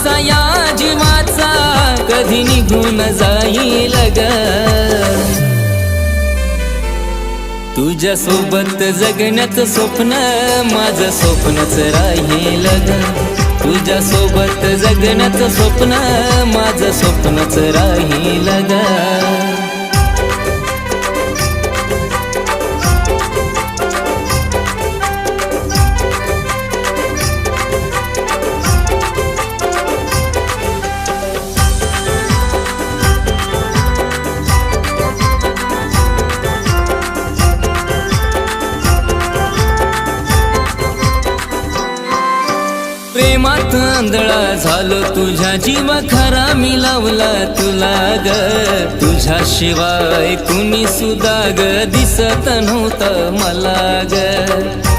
श्वासा या जीवाचा कधी निघून जाईल ग. तुझ्या सोबत जगण्याचं स्वप्न माझं स्वप्नच राहील ग. तुझ्या सोबत जगण्याचं स्वप्न माझं स्वप्नच राहील ग. प्रेमात आंधळा झालो तुझ्या जीवा खरा मी लावला तुला ग. तुझ्या शिवाय कुणी सुद्धा ग दिसत नव्हतं मला ग.